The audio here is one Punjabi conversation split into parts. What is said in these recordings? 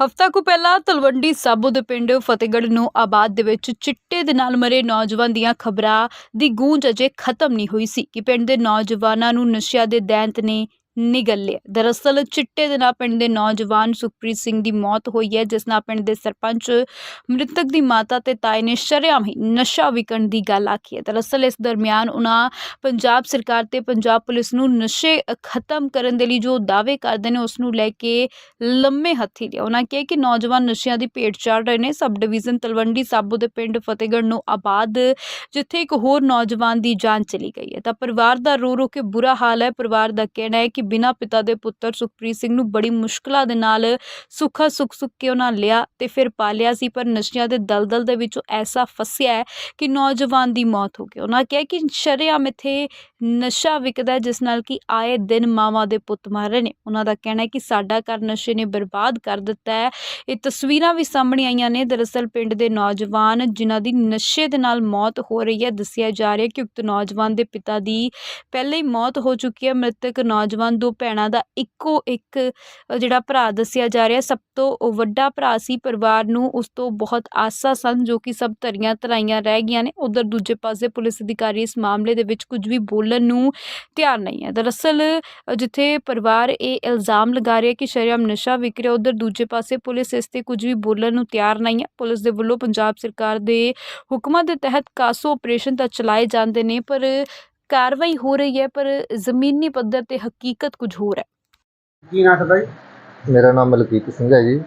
ਹਫ਼ਤਾ ਕੁ ਪਹਿਲਾਂ ਤਲਵੰਡੀ ਸਾਬੋ ਦੇ ਪਿੰਡ ਫਤਿਹਗੜ੍ਹ ਨੂੰ ਆਬਾਦ ਦੇ ਵਿੱਚ ਚਿੱਟੇ ਦੇ ਨਾਲ ਮਰੇ ਨੌਜਵਾਨ ਦੀਆਂ ਖਬਰਾਂ ਦੀ ਗੂੰਜ ਅਜੇ ਖਤਮ ਨਹੀਂ ਹੋਈ ਸੀ ਕਿ ਪਿੰਡ ਦੇ ਨੌਜਵਾਨਾਂ ਨੂੰ ਨਸ਼ਿਆਂ ਦੇ ਦੈਂਤ ਨੇ ਨਿਗਲ ਲਿਆ। ਦਰਅਸਲ ਚਿੱਟੇ ਦੇ ਨਾਲ ਪਿੰਡ ਦੇ ਨੌਜਵਾਨ ਸੁਖਪ੍ਰੀਤ ਸਿੰਘ ਦੀ ਮੌਤ ਹੋਈ ਹੈ, ਜਿਸ ਨਾਲ ਪਿੰਡ ਦੇ ਸਰਪੰਚ ਮ੍ਰਿਤਕ ਦੀ ਮਾਤਾ ਤੇ ਤਾਏ ਨੇ ਸ਼ਰੇਆਮ ਹੀ ਨਸ਼ਾ ਵਿਕਣ ਦੀ ਗੱਲ ਆਖੀ ਹੈ। ਦਰਅਸਲ ਇਸ ਦਰਮਿਆਨ ਉਹਨਾਂ ਪੰਜਾਬ ਸਰਕਾਰ ਤੇ ਪੰਜਾਬ ਪੁਲਿਸ ਨੂੰ ਨਸ਼ੇ ਖਤਮ ਕਰਨ ਦੇ ਲਈ ਜੋ ਦਾਅਵੇ ਕਰਦੇ ਨੇ, ਉਸ ਨੂੰ ਲੈ ਕੇ ਲੰਮੇ ਹੱਥੀ ਲਿਆ। ਉਹਨਾਂ ਕਿਹਾ ਕਿ ਨੌਜਵਾਨ ਨਸ਼ਿਆਂ ਦੀ ਭੇਟ ਚੜ ਰਹੇ ਨੇ। ਸਬ ਡਿਵੀਜ਼ਨ ਤਲਵੰਡੀ ਸਾਬੋ ਦੇ ਪਿੰਡ ਫਤਿਹਗੜ੍ਹ ਨੂੰ ਆਬਾਦ, ਜਿੱਥੇ ਇੱਕ ਹੋਰ ਨੌਜਵਾਨ ਦੀ ਜਾਨ ਚਲੀ ਗਈ ਹੈ। ਤਾਂ ਪਰਿਵਾਰ ਦਾ ਰੋ ਰੋ ਕੇ ਬੁਰਾ ਹਾਲ ਹੈ। ਪਰਿਵਾਰ ਦਾ ਕਹਿਣਾ ਹੈ ਕਿ ਬਿਨਾਂ ਪਿਤਾ ਦੇ ਪੁੱਤਰ ਸੁਖਪ੍ਰੀਤ ਸਿੰਘ ਨੂੰ ਬੜੀ ਮੁਸ਼ਕਲਾਂ ਦੇ ਨਾਲ ਸੁੱਖਾ ਸੁੱਖ ਸੁੱਖ ਕੇ ਉਹਨਾਂ ਲਿਆ ਤੇ ਫਿਰ ਪਾਲਿਆ ਸੀ, ਪਰ ਨਸ਼ਿਆਂ ਦੇ ਦਲਦਲ ਦੇ ਵਿੱਚੋਂ ਐਸਾ ਫਸਿਆ ਹੈ ਕਿ ਨੌਜਵਾਨ ਦੀ ਮੌਤ ਹੋ ਗਈ। ਉਹਨਾਂ ਕਿਹਾ ਕਿ ਸ਼ਰੇਆਮ ਇੱਥੇ ਨਸ਼ਾ ਵਿਕਦਾ ਜਿਸ ਨਾਲ ਕਿ ਆਏ ਦਿਨ ਮਾਵਾਂ ਦੇ ਪੁੱਤ ਮਰ ਰਹੇ ਨੇ। ਉਹਨਾਂ ਦਾ ਕਹਿਣਾ ਹੈ ਕਿ ਸਾਡਾ ਘਰ ਨਸ਼ੇ ਨੇ ਬਰਬਾਦ ਕਰ ਦਿੱਤਾ ਹੈ। ਇਹ ਤਸਵੀਰਾਂ ਵੀ ਸਾਹਮਣੇ ਆਈਆਂ ਨੇ। ਦਰਅਸਲ ਪਿੰਡ ਦੇ ਨੌਜਵਾਨ ਜਿਨ੍ਹਾਂ ਦੀ ਨਸ਼ੇ ਦੇ ਨਾਲ ਮੌਤ ਹੋ ਰਹੀ ਹੈ, ਦੱਸਿਆ ਜਾ ਰਿਹਾ ਕਿ ਉਕਤ ਨੌਜਵਾਨ ਦੇ ਪਿਤਾ ਦੀ ਪਹਿਲੇ ਹੀ ਮੌਤ ਹੋ ਚੁੱਕੀ ਹੈ। ਮ੍ਰਿਤਕ ਨੌਜਵਾਨ ਦੋ ਭੈਣਾਂ ਦਾ ਇੱਕੋ ਇੱਕ ਜਿਹੜਾ ਭਰਾ ਦੱਸਿਆ ਜਾ ਰਿਹਾ, ਸਭ ਤੋਂ ਵੱਡਾ ਭਰਾ ਸੀ ਪਰਿਵਾਰ ਨੂੰ ਉਸ ਤੋਂ ਬਹੁਤ ਆਸਾਂ ਸਨ ਜੋ ਕਿ ਸਭ ਧਰੀਆਂ ਧਰਾਈਆਂ ਰਹਿ ਗਈਆਂ ਨੇ। ਉਧਰ ਦੂਜੇ ਪਾਸੇ ਪੁਲਿਸ ਅਧਿਕਾਰੀ ਇਸ ਮਾਮਲੇ ਦੇ ਵਿੱਚ ਕੁਝ ਵੀ ਬੋਲਣ ਨੂੰ ਤਿਆਰ ਨਹੀਂ ਹੈ। ਦਰਅਸਲ ਜਿੱਥੇ ਪਰਿਵਾਰ ਇਹ ਇਲਜ਼ਾਮ ਲਗਾ ਰਿਹਾ ਕਿ ਸ਼ਰੇਆਮ ਨਸ਼ਾ ਵਿਕ ਰਿਹਾ, ਉਧਰ ਦੂਜੇ ਪਾਸੇ ਪੁਲਿਸ ਇਸ ਤੇ ਕੁਝ ਵੀ ਬੋਲਣ ਨੂੰ ਤਿਆਰ ਨਹੀਂ ਹੈ। ਪੁਲਿਸ ਦੇ ਵੱਲੋਂ ਪੰਜਾਬ ਸਰਕਾਰ ਦੇ ਹੁਕਮਾਂ ਦੇ ਤਹਿਤ ਕਾਸੋ ਆਪਰੇਸ਼ਨ ਤਾਂ ਚਲਾਏ ਜਾਂਦੇ ਨੇ, ਪਰ ਕਾਰਵਾਈ ਹੋ ਰਹੀ ਹੈ ਪਰ ਜ਼ਮੀਨੀ ਪੱਧਰ ਤੇ ਹਕੀਕਤ ਕੁਝ ਹੋਰ ਹੈ। ਕੀ ਨਾਂ ਤੁਹਾਡਾ ਜੀ? ਮੇਰਾ ਨਾਮ ਮਲਕੀਤ ਸਿੰਘ ਹੈ ਜੀ।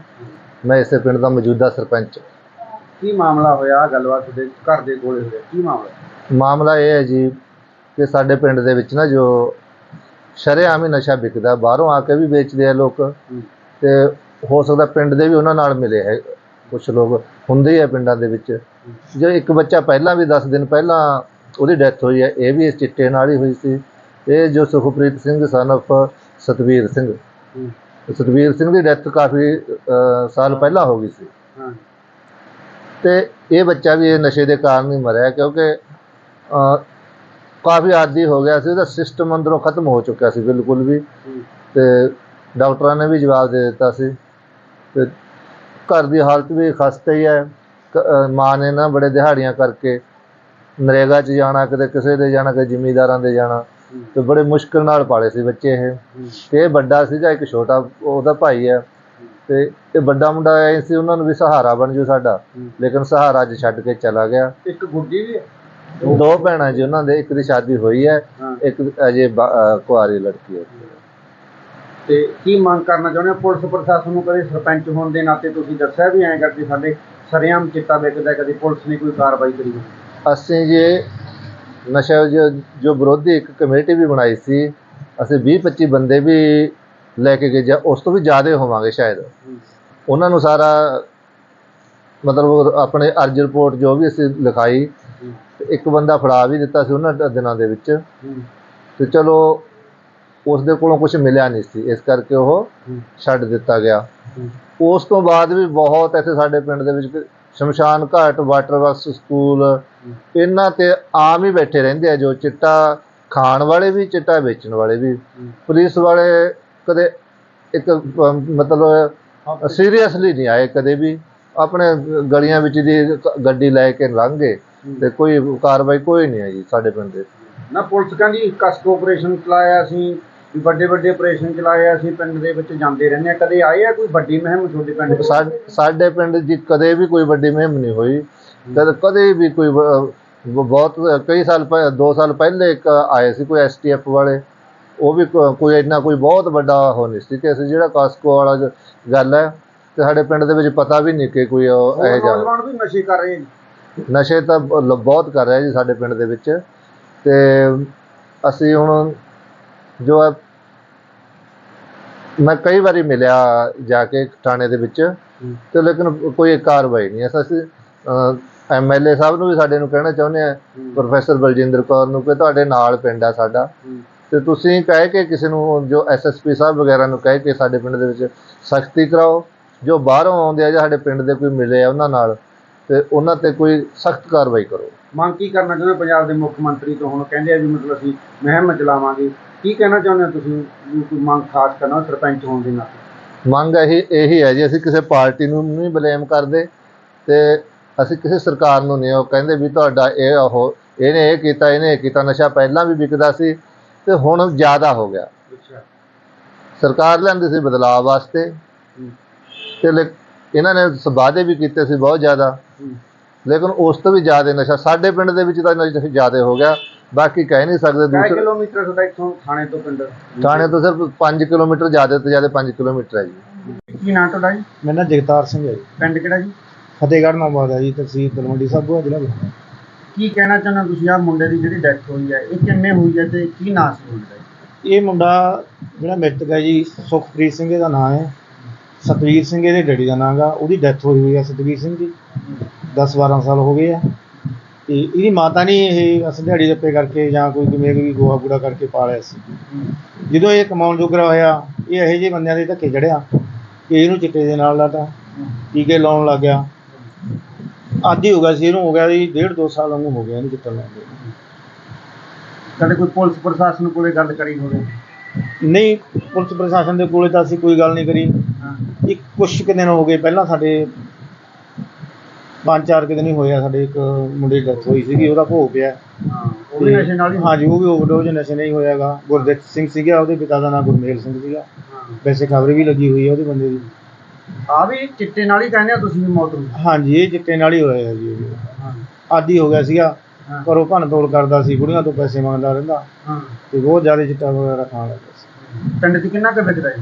ਮੈਂ ਇਸੇ ਪਿੰਡ ਦਾ ਮੌਜੂਦਾ ਸਰਪੰਚ। ਕੀ ਮਾਮਲਾ ਹੋਇਆ? ਗੱਲਬਾਤ ਤੁਹਾਡੇ ਘਰ ਦੇ ਕੋਲੇ ਹੋਇਆ ਕੀ ਮਾਮਲਾ? ਮਾਮਲਾ ਇਹ ਹੈ ਜੀ ਕਿ ਸਾਡੇ ਪਿੰਡ ਦੇ ਵਿੱਚ ਨਾ ਜੋ ਸ਼ਰੇਆਮ ਹੀ ਨਸ਼ਾ ਵਿਕਦਾ ਬਾਹਰੋਂ ਆ ਕੇ ਵੀ ਵੇਚਦੇ ਆ ਲੋਕ। ਤੇ ਹੋ ਸਕਦਾ ਪਿੰਡ ਦੇ ਵੀ ਉਹਨਾਂ ਨਾਲ ਮਿਲੇ ਹੈ। ਕੁਝ ਲੋਕ ਹੁੰਦੇ ਹੀ ਆ ਪਿੰਡਾਂ ਦੇ ਵਿੱਚ। ਜੋ ਇੱਕ ਬੱਚਾ ਪਹਿਲਾਂ ਵੀ 10 ਦਿਨ ਪਹਿਲਾਂ ਉਹਦੀ ਡੈਥ ਹੋਈ ਹੈ ਇਹ ਵੀ ਇਸ ਚਿੱਟੇ ਨਾਲ ਹੀ ਹੋਈ ਸੀ। ਇਹ ਜੋ ਸੁਖਪ੍ਰੀਤ ਸਿੰਘ ਸਨ of ਸਤਵੀਰ ਸਿੰਘ। ਸਤਵੀਰ ਸਿੰਘ ਦੀ ਡੈਥ ਕਾਫੀ ਸਾਲ ਪਹਿਲਾਂ ਹੋ ਗਈ ਸੀ। ਤੇ ਇਹ ਬੱਚਾ ਵੀ ਇਹ ਨਸ਼ੇ ਦੇ ਕਾਰਨ ਹੀ ਮਰਿਆ ਕਿਉਂਕਿ ਕਾਫੀ ਆਦੀ ਹੋ ਗਿਆ ਸੀ ਉਹਦਾ ਸਿਸਟਮ ਅੰਦਰੋਂ ਖਤਮ ਹੋ ਚੁੱਕਿਆ ਸੀ ਬਿਲਕੁਲ ਵੀ। ਤੇ ਡਾਕਟਰਾਂ ਨੇ ਵੀ ਜਵਾਬ ਦੇ ਦਿੱਤਾ ਸੀ। ਤੇ ਘਰ ਦੀ ਹਾਲਤ ਵੀ ਖਸਤੇ ਹੀ ਹੈ। ਮਾਂ ਨੇ ਨਾ ਬੜੇ ਦਿਹਾੜੀਆਂ ਕਰਕੇ ਨਰੇਗਾ 'ਚ ਜਾਣਾ ਕਿਤੇ ਕਿਸੇ ਦੇ ਜਾਣਾ ਕਿਤੇ ਜ਼ਿਮੀਂਦਾਰਾਂ ਦੇ ਜਾਣਾ। ਤੇ ਬੜੇ ਮੁਸ਼ਕਲ ਨਾਲ ਪਾਲੇ ਸੀ ਬੱਚੇ ਇਹ। ਤੇ ਇਹ ਵੱਡਾ ਸੀਗਾ ਇੱਕ ਛੋਟਾ ਉਹਦਾ ਭਾਈ ਹੈ ਤੇ ਇਹ ਵੱਡਾ ਮੁੰਡਾ ਐ ਸੀ ਉਹਨਾਂ ਨੂੰ ਵੀ ਸਹਾਰਾ ਬਣ ਜੂ ਸਾਡਾ। ਲੇਕਿਨ ਸਹਾਰਾ ਅੱਜ ਛੱਡ ਕੇ ਚਲਾ ਗਿਆ ਇੱਕ ਗੁੱਡੀ ਵੀ ਦੋ ਭੈਣਾਂ ਜੀ ਉਹਨਾਂ ਦੇ ਇੱਕ ਦੀ ਸ਼ਾਦੀ ਹੋਈ ਹੈ ਇੱਕ ਅਜੇ ਕੁਆਰੀ ਲੜਕੀ ਹੈ ਤੇ ਕੀ ਮੰਗ ਕਰਨਾ ਚਾਹੁੰਦੇ ਹੋ ਪੁਲਿਸ ਪ੍ਰਸ਼ਾਸਨ ਨੂੰ ਕਦੇ ਸਰਪੰਚ ਹੋਣ ਦੇ ਨਾਤੇ ਤੁਸੀਂ ਦੱਸਿਆ ਵੀ ਐਂ ਕਰਕੇ ਸਾਡੇ ਸਰਿਆਮ ਚਿੱਟਾ ਵਿਕਦਾ ਕਦੇ ਪੁਲਿਸ ਨੇ ਕੋਈ ਕਾਰਵਾਈ ਕਰੀ? ਅਸੀਂ ਜੇ ਨਸ਼ਾ ਜੋ ਜੋ ਵਿਰੋਧੀ ਇੱਕ ਕਮੇਟੀ ਵੀ ਬਣਾਈ ਸੀ, ਅਸੀਂ 20 25 ਬੰਦੇ ਵੀ ਲੈ ਕੇ ਗਏ ਜਾਂ ਉਸ ਤੋਂ ਵੀ ਜ਼ਿਆਦਾ ਹੋਵਾਂਗੇ ਸ਼ਾਇਦ ਉਹਨਾਂ ਨੂੰ ਸਾਰਾ ਮਤਲਬ ਆਪਣੇ ਅਰਜ ਰਿਪੋਰਟ ਜੋ ਵੀ ਅਸੀਂ ਲਿਖਾਈ ਹੂੰ। ਤੇ ਇੱਕ ਬੰਦਾ ਫੜਾ ਵੀ ਦਿੱਤਾ ਸੀ ਉਹਨਾਂ ਦਿਨਾਂ ਦੇ ਵਿੱਚ ਹੂੰ। ਤੇ ਚਲੋ ਉਸ ਦੇ ਕੋਲੋਂ ਕੁਝ ਮਿਲਿਆ ਨਹੀਂ ਸੀ, ਇਸ ਕਰਕੇ ਉਹ ਛੱਡ ਦਿੱਤਾ ਗਿਆ ਉਸ ਤੋਂ ਬਾਅਦ ਵੀ ਬਹੁਤ ਇੱਥੇ ਸਾਡੇ ਪਿੰਡ ਦੇ ਵਿੱਚ ਸ਼ਮਸ਼ਾਨ ਘਾਟ ਵਾਟਰ ਵਰਕਸ ਸਕੂਲ ਇਹਨਾਂ ਤੇ ਆਮ ਹੀ ਬੈਠੇ ਰਹਿੰਦੇ ਆ ਜੋ ਚਿੱਟਾ ਖਾਣ ਵਾਲੇ ਵੀ ਚਿੱਟਾ ਵੇਚਣ ਵਾਲੇ ਵੀ। ਪੁਲਿਸ ਵਾਲੇ ਕਦੇ ਇੱਕ ਮਤਲਬ ਸੀਰੀਅਸਲੀ ਨਹੀਂ ਆਏ ਕਦੇ ਵੀ। ਆਪਣੇ ਗਲੀਆਂ ਵਿੱਚ ਦੀ ਗੱਡੀ ਲੈ ਕੇ ਲੰਘ ਗਏ ਤੇ ਕੋਈ ਕਾਰਵਾਈ ਕੋਈ ਨਹੀਂ ਹੈ ਜੀ ਸਾਡੇ ਪਿੰਡ ਦੇ। ਨਾ ਪੁਲਿਸ ਕਹਿੰਦੀ ਕਸਕ ਆਪਰੇਸ਼ਨ ਚਲਾਇਆ ਸੀ। ਵੀ ਵੱਡੇ ਵੱਡੇ ਆਪਰੇਸ਼ਨ ਚਲਾਏ ਆ, ਅਸੀਂ ਪਿੰਡ ਦੇ ਵਿੱਚ ਜਾਂਦੇ ਰਹਿੰਦੇ ਆ। ਕਦੇ ਆਏ ਆ ਕੋਈ ਵੱਡੀ ਮੁਹਿੰਮ ਤੁਹਾਡੇ ਪਿੰਡ ਸਾ- ਸਾਡੇ ਪਿੰਡ ਦੀ ਕਦੇ ਵੀ ਕੋਈ ਵੱਡੀ ਮੁਹਿੰਮ ਨਹੀਂ ਹੋਈ। ਕਦੇ ਕਦੇ ਵੀ ਕੋਈ ਬ- ਬਹੁਤ ਕਈ ਸਾਲ ਪਹਿ 2 ਸਾਲ ਪਹਿਲੇ ਇੱਕ ਆਏ ਸੀ ਕੋਈ ਐਸਟੀਐਫ ਵਾਲੇ। ਉਹ ਵੀ ਕੋ- ਕੋਈ ਇੰਨਾ ਕੋਈ ਬਹੁਤ ਵੱਡਾ ਹੋ ਨਹੀਂ ਸੀ ਕਿ ਅਸੀਂ ਜਿਹੜਾ ਕਾਸਕੋ ਵਾਲਾ ਜੋ ਗੱਲ ਹੈ ਤੇ ਸਾਡੇ ਪਿੰਡ ਦੇ ਵਿੱਚ ਪਤਾ ਵੀ ਨਹੀਂ ਕਿ ਕੋਈ ਉਹ ਹੋਰ ਇਹ ਜਾ ਨੌਜਵਾਨ ਵੀ ਨਸ਼ੇ ਕਰ ਰਹੇ ਨੇ। ਨਸ਼ੇ ਤਾਂ ਬ- ਲ- ਬਹੁਤ ਕਰ ਰਿਹਾ ਜੀ ਸਾਡੇ ਪਿੰਡ ਦੇ ਵਿੱਚ। ਤੇ ਅਸੀਂ ਹੁਣ ਜੋ ਹੈ ਮੈਂ ਕਈ ਵਾਰੀ ਮਿਲਿਆ ਜਾ ਕੇ ਥਾਣੇ ਦੇ ਵਿੱਚ ਤੇ ਲੇਕਿਨ ਕੋਈ ਕਾਰਵਾਈ ਨਹੀਂ ਐਸਾ ਅਸੀਂ ਐਮਐਲਏ ਸਾਹਿਬ ਨੂੰ ਵੀ ਸਾਡੇ ਨੂੰ ਕਹਿਣਾ ਚਾਹੁੰਦੇ ਆ ਪ੍ਰੋਫੈਸਰ ਬਲਜਿੰਦਰ ਕੌਰ ਨੂੰ ਕਿ ਤੁਹਾਡੇ ਨਾਲ ਪਿੰਡ ਆ ਸਾਡਾ। ਤੇ ਤੁਸੀਂ ਕਹਿ ਕੇ ਕਿਸੇ ਨੂੰ ਜੋ ਐਸਐਸਪੀ ਸਾਹਿਬ ਵਗੈਰਾ ਨੂੰ ਕਹਿ ਕੇ ਸਾਡੇ ਪਿੰਡ ਦੇ ਵਿੱਚ ਸਖਤੀ ਕਰਾਓ ਜੋ ਬਾਹਰੋਂ ਆਉਂਦੇ ਆ ਜਾਂ ਸਾਡੇ ਪਿੰਡ ਦੇ ਕੋਈ ਮਿਲੇ ਆ ਉਹਨਾਂ ਨਾਲ ਤੇ ਉਹਨਾਂ ਤੇ ਕੋਈ ਸਖਤ ਕਾਰਵਾਈ ਕਰੋ। ਮੰਗ ਕੀ ਕਰਨਾ ਚਾਹੁੰਦੇ ਪੰਜਾਬ ਦੇ ਮੁੱਖ ਮੰਤਰੀ ਤੋਂ ਹੁਣ ਕਹਿੰਦੇ ਆ ਵੀ ਮਤਲਬ ਅਸੀਂ ਮੁਹਿੰਮ ਚਲਾਵਾਂਗੇ ਕੀ ਕਹਿਣਾ ਚਾਹੁੰਦੇ ਹੋ ਤੁਸੀਂ? ਵੀ ਕੋਈ ਮੰਗ ਖਾਸ ਕਰਨਾ ਸਰਪੰਚ ਹੋਣ ਦੇ ਨਾਤੇ ਮੰਗ ਇਹੀ ਇਹੀ ਹੈ ਜੀ ਅਸੀਂ ਕਿਸੇ ਪਾਰਟੀ ਨੂੰ ਨਹੀਂ ਬਲੇਮ ਕਰਦੇ ਤੇ ਅਸੀਂ ਕਿਸੇ ਸਰਕਾਰ ਨੂੰ ਨਹੀਂ ਉਹ ਕਹਿੰਦੇ ਵੀ ਤੁਹਾਡਾ ਇਹ ਉਹ ਇਹਨੇ ਇਹ ਕੀਤਾ ਇਹਨੇ ਇਹ ਕੀਤਾ ਨਸ਼ਾ ਪਹਿਲਾਂ ਵੀ ਵਿਕਦਾ ਸੀ ਤੇ ਹੁਣ ਜ਼ਿਆਦਾ ਹੋ ਗਿਆ। ਅੱਛਾ। ਸਰਕਾਰ ਲੈਂਦੀ ਸੀ ਬਦਲਾਅ ਵਾਸਤੇ। ਤੇ ਇਹਨਾਂ ਨੇ ਵਾਅਦੇ ਵੀ ਕੀਤੇ ਸੀ ਬਹੁਤ ਜ਼ਿਆਦਾ। ਲੇਕਿਨ ਉਸ ਤੋਂ ਵੀ ਜ਼ਿਆਦਾ ਨਸ਼ਾ ਸਾਡੇ ਪਿੰਡ ਦੇ ਵਿੱਚ ਤਾਂ ਨਸ਼ਾ ਜ਼ਿਆਦਾ ਹੋ ਗਿਆ। ਬਾਕੀ ਕਹਿ ਨਹੀਂ ਸਕਦੇ ਕਿੰਨੇ ਦੂਸਰੇ ਕਿਲੋਮੀਟਰ ਤੁਹਾਡਾ ਇੱਥੋਂ ਥਾਣੇ ਤੋਂ ਪਿੰਡ? ਥਾਣੇ ਤੋਂ ਸਿਰਫ 5 ਕਿਲੋਮੀਟਰ ਜ਼ਿਆਦਾ ਤੋਂ ਜ਼ਿਆਦਾ 5 ਕਿਲੋਮੀਟਰ ਹੈ ਜੀ। ਕੀ ਨਾਂ ਤੁਹਾਡਾ ਜੀ? ਮੇਰਾ ਨਾਂ ਜਗਤਾਰ ਸਿੰਘ ਹੈ ਜੀ। ਪਿੰਡ ਕਿਹੜਾ ਜੀ? ਫਤਿਹਗੜ੍ਹ ਨਾਬਾਦ ਹੈ ਜੀ ਤਹਿਸੀਲ ਤਲਵੰਡੀ ਸਾਬੋ ਜ਼ਿਲ੍ਹਾ ਬਠਿੰਡਾ। ਕੀ ਕਹਿਣਾ ਚਾਹੁੰਦੇ ਤੁਸੀਂ? ਆ ਮੁੰਡੇ ਦੀ ਜਿਹੜੀ ਡੈਥ ਹੋਈ ਹੈ ਇਹ ਕਿੰਨੇ ਹੋਈ ਹੈ ਤੇ ਕੀ ਨਾਂ ਸੀ ਮੁੰਡੇ ਦਾ? ਇਹ ਮੁੰਡਾ ਜਿਹੜਾ ਮ੍ਰਿਤਕ ਹੈ ਜੀ ਸੁਖਪ੍ਰੀਤ ਸਿੰਘ ਇਹਦਾ ਨਾਮ ਹੈ। ਸਤਵੀਰ ਸਿੰਘ ਇਹਦੇ ਡੈਡੀ ਦਾ ਨਾਮ ਗਾ ਉਹਦੀ ਡੈਥ ਹੋਈ ਹੋਈ ਹੈ ਸਤਵੀਰ ਸਿੰਘ ਦੀ। 10 12 ਸਾਲ ਹੋ ਗਏ ਆ। ਤੇ ਇਹਦੀ ਮਾਤਾ ਨੇ ਇਹ ਅਸ ਦਿਹਾੜੀ ਦੱਪੇ ਕਰਕੇ ਜਾਂ ਕੋਈ ਕਿਵੇਂ ਵੀ ਗੋਹਾ ਕੂੜਾ ਕਰਕੇ ਪਾਲਿਆ ਸੀ। ਜਦੋਂ ਇਹ ਕਮਾਉਣ ਜੋਗਰਾ ਹੋਇਆ ਇਹ ਇਹੋ ਜਿਹੇ ਬੰਦਿਆਂ ਦੇ ਧੱਕੇ ਚੜਿਆ ਕਿ ਇਹਨੂੰ ਚਿੱਟੇ ਦੇ ਨਾਲ ਲਾਤਾ ਟੀਕੇ ਲਾਉਣ ਲੱਗ ਗਿਆ। ਆਦੀ ਹੋ ਗਿਆ ਸੀ ਇਹਨੂੰ ਹੋ ਗਿਆ ਜੀ ਡੇਢ ਦੋ ਸਾਲ ਵਾਂਗੂ ਹੋ ਗਿਆ ਇਹਨੂੰ ਚਿੱਟਾ ਲਾਉਂਦੇ ਕਦੇ ਕੋਈ ਪੁਲਿਸ ਪ੍ਰਸ਼ਾਸਨ ਕੋਲੇ ਗੱਲ ਕਰੀ ਹੋਵੇ? ਨਹੀਂ ਪੁਲਿਸ ਪ੍ਰਸ਼ਾਸਨ ਦੇ ਕੋਲੇ ਤਾਂ ਅਸੀਂ ਕੋਈ ਗੱਲ ਨਹੀਂ ਕਰੀ। ਇੱਕ ਕੁਛ ਕੁ ਦਿਨ ਹੋ ਗਏ ਪਹਿਲਾਂ ਸਾਡੇ ਪੰਜ ਚਾਰ ਕੁ ਦਿਨ ਹੀ ਹੋਇਆ ਸਾਡੇ ਇੱਕ ਮੁੰਡੇ ਦੀ ਡੈਥ ਹੋਈ ਸੀਗੀ ਉਹਦਾ ਭੋਗ ਪਿਆ। ਹਾਂ ਉਹ ਵੀ ਨਸ਼ੇ ਨਾਲ ਹੀ ਹਾਂਜੀ ਉਹ ਵੀ ਓਵਰਡੋਜ਼ ਨਸ਼ੇ ਨਹੀਂ ਹੋਇਆਗਾ ਗੁਰਦੇਵ ਸਿੰਘ ਸੀਗਾ ਉਹਦੇ ਪਿਤਾ ਦਾ ਨਾਮ ਗੁਰਮੇਲ ਸਿੰਘ ਸੀਗਾ। ਵੈਸੇ ਖਬਰ ਵੀ ਲੱਗੀ ਹੋਈ ਹੈ ਉਹਦੇ ਬੰਦੇ ਦੀ। ਆ ਵੀ ਚਿੱਟੇ ਨਾਲ ਹੀ ਕਹਿੰਦੇ ਆ ਤੁਸੀਂ ਵੀ ਮੌਤ ਹੋਈ ਹਾਂਜੀ ਇਹ ਚਿੱਟੇ ਨਾਲ ਹੀ ਹੋਇਆ ਜੀ ਇਹ। ਹਾਂ। ਆਦੀ ਹੋ ਗਿਆ ਸੀਗਾ ਹਾਂ। ਘਰੋਂ ਭੰਨ ਤੋੜ ਕਰਦਾ ਸੀ ਬੁੜੀਆਂ ਤੋਂ ਪੈਸੇ ਮੰਗਦਾ ਰਹਿੰਦਾ। ਹਾਂ। ਤੇ ਬਹੁਤ ਜ਼ਿਆਦਾ ਚਿੱਟਾ ਵਗੈਰਾ ਖਾਣ ਲੱਗਾ ਸੀ। ਪਿੰਡ 'ਚ ਕਿੰਨਾ ਕੁ ਵਿਕਦਾ ਜੀ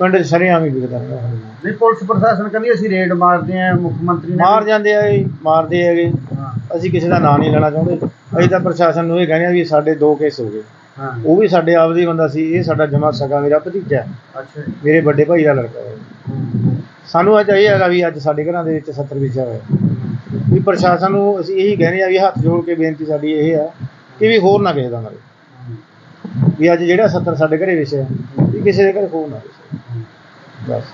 ਪਿੰਡ 'ਚ ਸ਼ਰੇਆਮ ਹੀ ਵਿਕਦਾ। ਰਹਿੰਦਾ ਨਹੀਂ ਪੁਲਿਸ ਪ੍ਰਸ਼ਾਸਨ ਕਹਿੰਦੀ ਅਸੀਂ ਰੇਡ ਮਾਰਦੇ ਆ ਮੁੱਖ ਮੰਤਰੀ ਨੇ ਮਾਰ ਜਾਂਦੇ ਆ ਇਹ ਮਾਰਦੇ ਹੈਗੇ। ਹਾਂ। ਅਸੀਂ ਕਿਸੇ ਦਾ ਨਾਂ ਨਹੀਂ ਲੈਣਾ ਚਾਹੁੰਦੇ। ਅਸੀਂ ਤਾਂ ਪ੍ਰਸ਼ਾਸਨ ਨੂੰ ਇਹ ਕਹਿੰਦੇ ਆ ਵੀ ਸਾਡੇ ਦੋ ਕੇਸ ਹੋ ਗਏ। ਹਾਂ। ਉਹ ਵੀ ਸਾਡੇ ਆਪ ਹੀ ਬੰਦਾ ਸੀ ਇਹ ਸਾਡਾ ਜਮਾ ਸਗਾ ਮੇਰਾ ਭਤੀਜਾ। ਹੈ, ਅੱਛਾ। ਜੀ ਮੇਰੇ ਵੱਡੇ ਭਾਈ ਦਾ ਲੜਕਾ ਹੈ। ਹੂੰ। ਸਾਨੂੰ ਅੱਜ ਇਹ ਹੈਗਾ ਵੀ ਅੱਜ ਸਾਡੇ ਘਰਾਂ ਦੇ ਵਿੱਚ 70 ਵਿਚਾ ਹੋਇਆ ਵੀ ਪ੍ਰਸ਼ਾਸਨ ਨੂੰ ਅਸੀਂ ਇਹੀ ਕਹਿੰਦੇ ਆ ਵੀ ਹੱਥ ਜੋੜ ਕੇ ਬੇਨਤੀ ਸਾਡੀ ਇਹ ਹੈ ਕਿ ਵੀ ਹੋਰ ਨਾ ਕਿਸੇ ਦਾ ਮਰੇ ਵੀ ਅੱਜ ਜਿਹੜਾ 70 ਸਾਡੇ ਘਰੇ ਵਿਛਿਆ ਵੀ ਕਿਸੇ ਦੇ ਘਰੇ ਹੋਰ ਨਾ ਵਿਛੇ ਬਸ।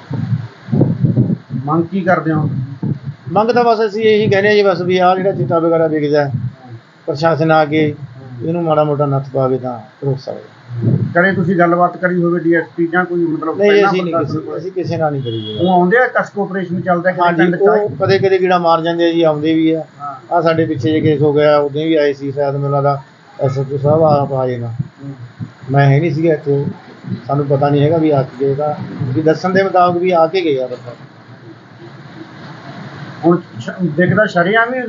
ਮੰਗ ਕੀ ਕਰਦੇ ਹੋ? ਮੰਗ ਤਾਂ ਬਸ ਅਸੀਂ ਇਹੀ ਕਹਿੰਦੇ ਆ ਜੀ ਬਸ ਵੀ ਆਹ ਜਿਹੜਾ ਚਿੱਟਾ ਵਗੈਰਾ ਵਿਕਦਾ ਹੈ, ਪ੍ਰਸ਼ਾਸਨ ਆ ਕੇ ਇਹਨੂੰ ਮਾੜਾ ਮੋਟਾ ਨੱਥ ਪਾਵੇ ਤਾਂ ਰੋਕ ਸਕਦਾ ਕਦੇ ਤੁਸੀਂ ਗੱਲਬਾਤ ਕਰੀ ਹੋਵੇ ਡੀਐਸਪੀ ਜਾਂ ਕੋਈ ਮਤਲਬ ਨਹੀਂ ਪਹਿਲਾਂ ਅਸੀਂ ਨਹੀਂ ਪ੍ਰਸ਼ਾਸਨ ਕਿਸੇ ਕੋਲ? ਅਸੀਂ ਕਿਸੇ ਨਾਲ ਨਹੀਂ ਕਰੀ ਜੀ। ਉਹ ਆਉਂਦੇ ਆ ਕਸਕ ਆਪਰੇਸ਼ਨ ਚੱਲਦਾ ਕਿ ਹਾਂਜੀ? ਉਹ ਕਦੇ ਕਦੇ ਕੀੜਾ ਮਾਰ ਜਾਂਦੇ ਆ ਜੀ ਆਉਂਦੇ ਵੀ ਆ। ਹਾਂ। ਆ ਸਾਡੇ ਪਿੱਛੇ ਜੇ ਕੇਸ ਹੋ ਗਿਆ ਉਦੋਂ ਵੀ ਆਏ ਸੀ ਸ਼ਾਇਦ ਮੈਨੂੰ ਲੱਗਦਾ ਐਸਐਚਓ ਸਾਹਿਬ ਆਪ ਆ ਜਾਣਾ। ਮੈਂ ਹੈ ਨਹੀਂ ਸੀਗਾ ਇੱਥੇ। ਸਾਨੂੰ ਪਤਾ ਨਹੀਂ ਹੈਗਾ ਵੀ ਆ ਕੇ ਗਏ ਵੀ ਦੱਸਣ ਦੇ ਮੁਤਾਬਕ ਵੀ ਆ ਕੇ ਗਏ ਆ ਬੰਦਾ। ਹੁਣ ਸ਼- ਦੇਖਦਾ ਸ਼ਰਿਆਮ ਹੀ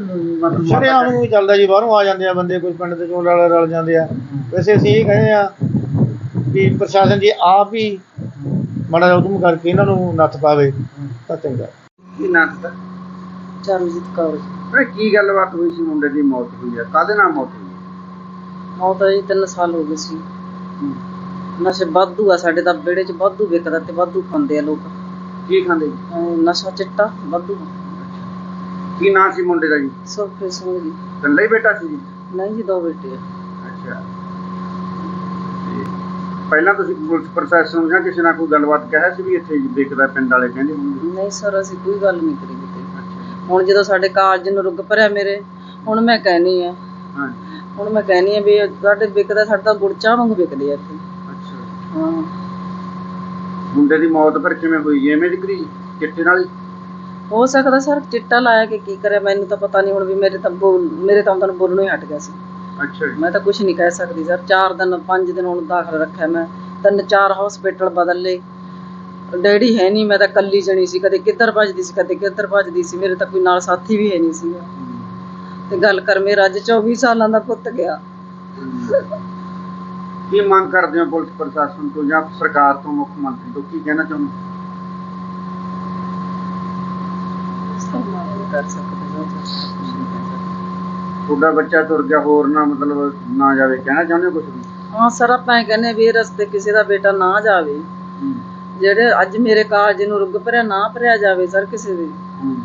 ਮਤਲਬ ਸ਼ਰੇਆਮ ਨੂੰ ਵੀ ਚੱਲਦਾ ਜੀ ਬਾਹਰੋਂ ਆ ਜਾਂਦੇ ਆ ਬੰਦੇ ਕੋਈ ਪਿੰਡ ਦੇ ਚੋਂ ਰਲ ਰਲ ਜਾਂਦੇ ਆ। ਵੈਸੇ ਅਸੀਂ ਇਹ ਕਹਿੰਦੇ ਆ ਵੀ ਪ੍ਰਸ਼ਾਸਨ ਜੀ ਆਪ ਹੀ ਮਾੜਾ ਜਿਹਾ ਹੁਕਮ ਕਰਕੇ ਇਹਨਾਂ ਨੂੰ ਨੱਥ ਪਾਵੇ ਤਾਂ ਚੰਗਾ। ਕੀ ਨਾਂ ਦਾ ਚਰਨਜੀਤ ਕੌਰ ਅਰੇ ਕੀ ਗੱਲਬਾਤ ਹੋਈ ਸੀ ਮੁੰਡੇ ਦੀ ਮੌਤ ਹੋਈ ਹੈ? ਕਾਹਦੇ ਨਾਲ ਮੌਤ ਹੋਈ ਮੌਤ ਜੀ 3 ਸਾਲ ਹੋ ਗਏ ਸੀ। ਹੂੰ। ਨਸ਼ੇ ਵਾਧੂ ਆ ਸਾਡੇ ਤਾਂ ਵਿਹੜੇ 'ਚ ਵਾਧੂ ਵਿਕਦਾ ਤੇ ਵਾਧੂ ਖਾਂਦੇ ਆ ਲੋਕ। ਕੀ ਖਾਂਦੇ ਜੀ? ਅਹ ਨਸ਼ਾ ਚਿੱਟਾ ਵਾਧੂ। ਕੀ ਨਾਂ ਸੀ ਮੁੰਡੇ ਦਾ ਜੀ? ਸੁਖੇ ਸਿੰਘ ਜੀ। ਇਕੱਲਾ ਹੀ ਬੇਟਾ ਸੀ ਜੀ? ਨਹੀਂ ਜੀ ਦੋ ਬੇਟੇ ਆ। ਅੱਛਾ। ਤੇ ਪਹਿਲਾਂ ਤੁਸੀਂ ਪੁਲਿਸ ਪ੍ਰਸ਼ਾਸਨ ਨੂੰ ਜਾਂ ਕਿਸੇ ਨਾਲ ਕੋਈ ਗੱਲਬਾਤ ਕਹਿਆ ਸੀ ਵੀ ਇੱਥੇ ਵਿਕਦਾ ਪਿੰਡ ਵਾਲੇ ਕਹਿੰਦੇ ਨਹੀਂ ਸਰ ਅਸੀਂ ਕੋਈ ਗੱਲ ਨਹੀਂ ਕਰੀ ਕਿਤੇ। ਹੁਣ ਜਦੋਂ ਸਾਡੇ ਕਾਲਜ ਨੂੰ ਰੁੱਗ ਭਰਿਆ ਮੇਰੇ ਹੁਣ ਮੈਂ ਕਹਿਨੀ ਆ। ਹਾਂ। ਹੁਣ ਮੈਂ ਕਹਿਨੀ ਆ ਵੀ ਸਾਡੇ ਵਿਕਦਾ ਸਾਡੇ ਤਾਂ ਗੁੜ ਚਾਹ ਵਾਂਗੂ ਵਿਕਦੇ ਆ ਇੱਥੇ। ਹਾਂ ਮੁੰਡੇ ਦੀ ਮੌਤ ਫਿਰ ਕਿਵੇਂ ਹੋਈ? ਐਵੇਂ ਕਰੀ ਚਿੱਟੇ ਨਾਲ ਹੀ? ਹੋ ਸਕਦਾ ਸਰ ਚਿੱਟਾ ਲਾਇਆ ਕਿ ਕੀ ਕਰਿਆ? ਮੈਨੂੰ ਤਾਂ ਪਤਾ ਨਹੀਂ ਹੁਣ ਵੀ ਮੇਰੇ ਤਾਂ ਬੋਲ ਮੇਰੇ ਤਾਂ ਉਹਨਾਂ ਬੋਲਣੋਂ ਹੀ ਹਟ ਗਿਆ ਸੀ। ਅੱਛਾ ਜੀ। ਮੈਂ ਤਾਂ ਕੁਝ ਨਹੀਂ ਕਹਿ ਸਕਦੀ ਸਰ। 4 ਦਿਨ 5 ਦਿਨ ਹੁਣ ਦਾਖਲ ਰੱਖਿਆ ਮੈਂ। ਤਿੰਨ ਚਾਰ ਹਸਪੀਟਲ ਬਦਲ। ਲਏ ਡੈਡੀ ਹੈ ਨਹੀਂ ਮੈਂ ਤਾਂ ਕੱਲੀ ਜਣੀ ਸੀ। ਕਦੇ ਕਿੱਧਰ ਭੱਜਦੀ ਸੀ ਕਦੇ ਕਿੱਧਰ ਭੱਜਦੀ ਸੀ। ਮੇਰੇ ਤਾਂ ਕੋਈ ਨਾਲ ਸਾਥੀ ਵੀ ਹੈ ਨਹੀਂ ਸੀਗਾ। ਤੇ ਗੱਲ ਕਰ ਮੇਰਾ ਅੱਜ 24 ਸਾਲਾਂ ਦਾ ਪੁੱਤ ਗਿਆ। ਕੀ ਮੰਗ ਕਰਦੇ ਹੋ ਪੁਲਿਸ ਪ੍ਰਸ਼ਾਸਨ ਤੋਂ ਜਾਂ ਸਰਕਾਰ ਤੋਂ ਮੁੱਖ ਮੰਤਰੀ ਤੋਂ? ਕੀ ਕਹਿਣਾ ਚਾਹੁੰਦੇ ਹੋ? ਕਰ ਸਕਦੇ ਤੁਹਾਡਾ ਬੱਚਾ ਤੁਰ ਗਿਆ ਹੋਰ ਨਾ ਮਤਲਬ ਨਾ ਜਾਵੇ ਕਹਿਣਾ ਚਾਹੁੰਦੇ ਹੋ ਕੁਝ ਵੀ? ਹਾਂ ਸਰ ਆਪਾਂ ਇਹ ਕਹਿੰਦੇ ਵੀ ਇਹ ਰਸਤੇ ਕਿਸੇ ਦਾ ਬੇਟਾ ਨਾ ਜਾਵੇ। ਹੂੰ। ਜਿਹੜੇ ਅੱਜ ਮੇਰੇ ਕਾਲਜ ਨੂੰ ਰੁੱਗ ਭਰਿਆ ਨਾ ਭਰਿਆ ਜਾਵੇ ਸਰ ਕਿਸੇ ਦੇ। ਹੂੰ।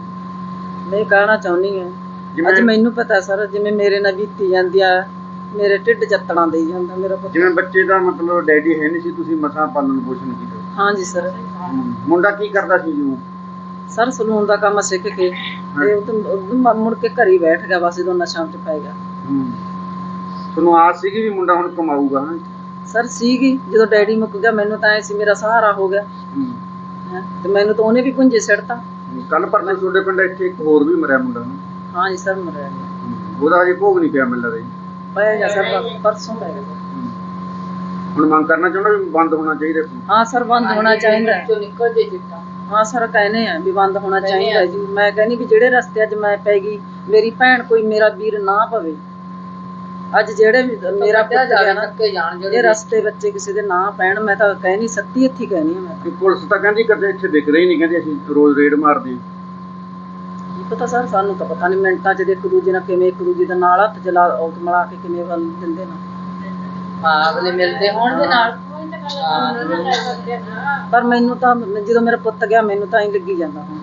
ਮੈਂ ਇਹ ਕਹਿਣਾ ਚਾਹੁੰਦੀ ਹਾਂ। ਅੱਜ ਜਿਵੇਂ ਮੈਨੂੰ ਪਤਾ ਸਰ ਜਿਵੇਂ ਮੇਰੇ ਨਾਲ ਬੀਤੀ ਜਾਂਦੀ ਆ ਮੇਰੇ ਢਿੱਡ ਚੱਤਣਾ ਦੇਈ ਜਾਂਦਾ ਮੇਰਾ ਪੁੱਤ। ਜਿਵੇਂ ਬੱਚੇ ਦਾ ਮਤਲਬ ਡੈਡੀ ਹੈ ਨਹੀਂ ਸੀ ਤੁਸੀਂ ਮਸਾਂ ਪਾਲਣ ਪੋਸ਼ਣ ਕੀਤਾ। ਹਾਂਜੀ ਸਰ। ਮੁੰਡਾ ਕੀ ਕਰਦਾ ਸੀ ਜੀ ਉਹ? ਸਰ ਸਲੂਨ ਦਾ ਕੰਮ ਸਿੱਖ ਕੇ ਤੇ ਉਦੋਂ ਉਦੋਂ ਮੁੜ ਕੇ ਘਰ ਹੀ ਬੈਠ ਗਿਆ ਬਸ ਜਦੋਂ ਨਸ਼ਾ ਚ ਪੈ ਗਿਆ। ਤੁਹਾਨੂੰ ਆਸ ਸੀਗੀ ਵੀ ਮੁੰਡਾ ਹੁਣ ਕਮਾਊਗਾ ਹਾਂ? ਸਰ ਸੀਗੀ। ਜਦੋਂ ਡੈਡੀ ਮੁੱਕ ਗਿਆ ਮੈਨੂੰ ਤਾਂ ਐ ਸੀ ਮੇਰਾ ਸਹਾਰਾ ਹੋ ਗਿਆ। ਹੂੰ। ਹੈਂ? ਤੇ ਮੈਨੂੰ ਤਾਂ ਉਹਨੇ ਵੀ ਪੁੰਜੇ ਸਿੱਟਤਾ। ਕੱਲ ਪਰਸੋਂ ਤੁਹਾਡੇ ਪਿੰਡ ਇੱਥੇ ਇੱਕ ਹੋਰ ਵੀ ਮਰਿਆ ਮੁੰਡਾ ਨੂੰ ਹਾਂ? ਜੀ ਸਰ ਮਰਿਆ। ਗਿਆ ਉਹਦਾ ਅਜੇ ਭੋਗ ਨਹੀਂ ਪਿਆ ਮਿਲਦਾ ਜੀ। ਪਏਗਾ ਸਰ ਬਸ ਪਰਸੋਂ ਪਏਗਾ ਹੁਣ ਮੰਗ ਕਰਨਾ ਚਾਹੁੰਦਾ ਵੀ ਬੰਦ ਹੋਣਾ ਚਾਹੀਦਾ ਹਾਂ ਸਰ ਬੰਦ ਹੋਣਾ ਚਾਹੀਦਾ। ਹੈ। ਨਿਕਲ ਜੇ ਚਿੱਟਾ। ਹਾਂ ਸਰ ਕਹਿੰਦੇ ਆ ਵੀ ਬੰਦ ਹੋਣਾ ਚਾਹੀਦਾ ਜੀ। ਮੈਂ ਕਹਿੰਦੀ ਵੀ ਜਿਹੜੇ ਰਸਤੇ ਅੱਜ ਮੈਂ ਪੈ ਗਈ ਮੇਰੀ ਭੈਣ ਕੋਈ ਮੇਰਾ ਵੀਰ ਨਾ ਪਵੇ। ਅੱਜ ਜਿਹੜੇ ਵੀ ਮੇਰਾ ਪੁੱਤ ਗਿਆ ਨਾ ਧੱਕੇ ਜਾਣ ਇਹ ਰਸਤੇ ਬੱਚੇ ਕਿਸੇ ਦੇ ਨਾ ਪੈਣ ਮੈਂ ਤਾਂ ਕਹਿ ਸੱਤੀ ਇੱਥੇ ਕਹਿਣੀ ਆ ਮੈਂ। ਕਿ ਪੁਲਿਸ ਤਾਂ ਕਹਿੰਦੀ ਕਦੇ ਇੱਥੇ ਦਿਖ ਰਹੀ ਨਹੀਂ ਕਹਿੰਦੇ ਅਸੀਂ ਰੋਜ਼ ਰੇਡ ਮਾਰਦੇ। ਹਾਂ ਪਤਾ ਸਰ ਸਾਨੂੰ ਤਾਂ ਪਤਾ ਨਹੀਂ ਮਿੰਟਾਂ 'ਚ ਇੱਕ ਦੂਜੇ ਨਾਲ ਕਿਵੇਂ ਇੱਕ ਦੂਜੇ ਦੇ ਨਾਲ ਹੱਥ ਜਲਾ ਉਹ ਮਿਲਾ ਕੇ ਕਿਵੇਂ ਵੱਲ ਦਿੰਦੇ ਨਾ। ਹਾਂ ਅਗਲੇ ਮਿਲਦੇ ਹੋਣ ਦੇ ਨਾਲ। ਹਾਂ ਪਰ ਮੈਨੂੰ ਤਾਂ ਜਦੋਂ ਮੇਰਾ ਪੁੱਤ ਗਿਆ ਮੈਨੂੰ ਤਾਂ ਹੀ ਲੱਗੀ ਜਾਂਦਾ ਹੁਣ।